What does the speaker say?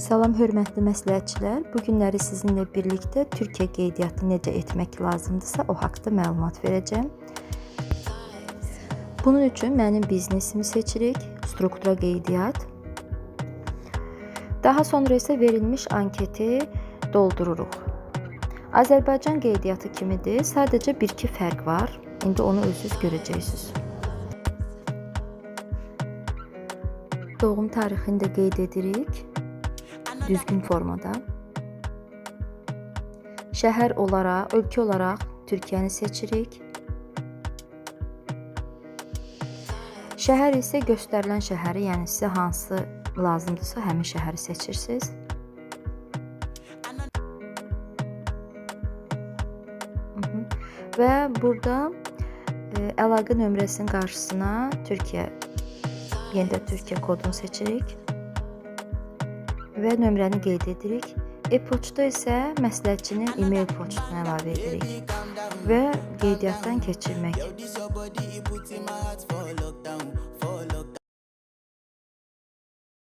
Salam hörmətli məsləhətçilər. Bu günləri sizinlə birlikdə Türkiyə qeydiyyatı necə etmək lazımdırsa, o haqqda məlumat verəcəm. Bunun üçün mənim biznesimi seçirik, struktura qeydiyyat. Daha sonra isə verilmiş anketi doldururuq. Azərbaycan qeydiyyatı kimidir. Sadəcə 1-2 fərq var. İndi onu özünüz görəcəksiniz. Doğum tarixini də qeyd edirik düzgün formada. Şəhər olaraq, ölkə olaraq Türkiyəni seçirik. Şəhər isə göstərilən şəhəri, yəni sizə hansı lazımdırsa həmin şəhəri seçirsiniz. Və burada e, əlaqə nömrəsinin qarşısına Türkiyə, yenidə Türkiyə kodunu seçirik və nömrəni qeyd edirik. E-poçta isə məsləhətçinin e-mail poçtunu əlavə edirik və qeydiyyatdan keçirmək.